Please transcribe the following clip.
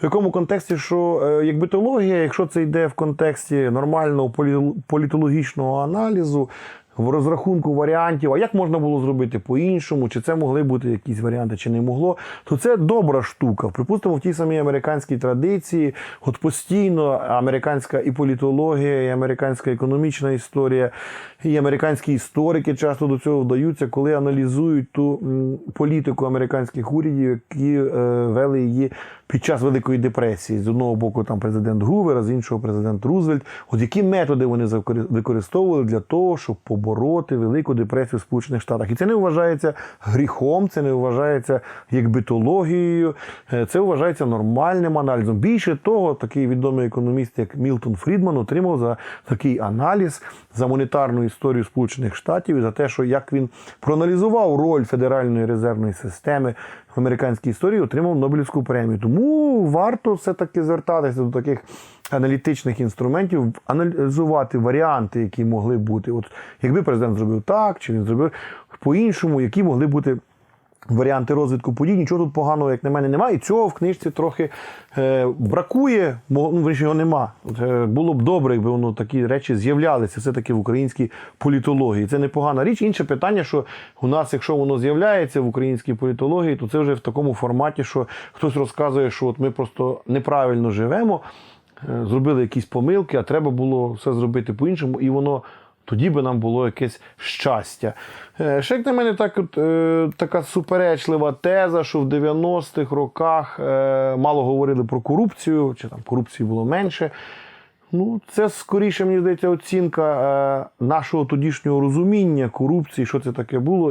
В якому контексті, що е, як битологія, якщо це йде в контексті нормального політологічного аналізу, в розрахунку варіантів, а як можна було зробити по-іншому, чи це могли бути якісь варіанти, чи не могло, то це добра штука. Припустимо, в тій самій американській традиції, от постійно американська і політологія, і американська економічна історія, і американські історики часто до цього вдаються, коли аналізують ту політику американських урядів, які е, вели її під час Великої депресії. З одного боку, там президент Гувер, а з іншого президент Рузвельт. От які методи вони використовували для того, щоб побороти Велику депресію в Сполучених Штатах. І це не вважається гріхом, це не вважається як битологією, е, це вважається нормальним аналізом. Більше того, такий відомий економіст, як Мілтон Фрідман, отримав за такий аналіз за монетарну історію Сполучених Штатів і за те, що як він проаналізував роль Федеральної резервної системи в американській історії, отримав Нобелівську премію. Тому варто все-таки звертатися до таких аналітичних інструментів, аналізувати варіанти, які могли бути. От якби президент зробив так, чи він зробив по-іншому, які могли бути. Варіанти розвитку подій, нічого тут поганого, як на мене, немає. І цього в книжці трохи е, бракує, мо- ну, його нема. Е, було б добре, якби воно такі речі з'являлися все-таки в українській політології. Це непогана річ. Інше питання, що у нас, якщо воно з'являється в українській політології, то це вже в такому форматі, що хтось розказує, що от ми просто неправильно живемо, е, зробили якісь помилки, а треба було все зробити по-іншому, і воно. Тоді би нам було якесь щастя. Е, Ще як на мене так, е, така суперечлива теза, що в 90-х роках е, мало говорили про корупцію, чи там корупції було менше. Ну, це скоріше, мені здається, оцінка нашого тодішнього розуміння корупції, що це таке було.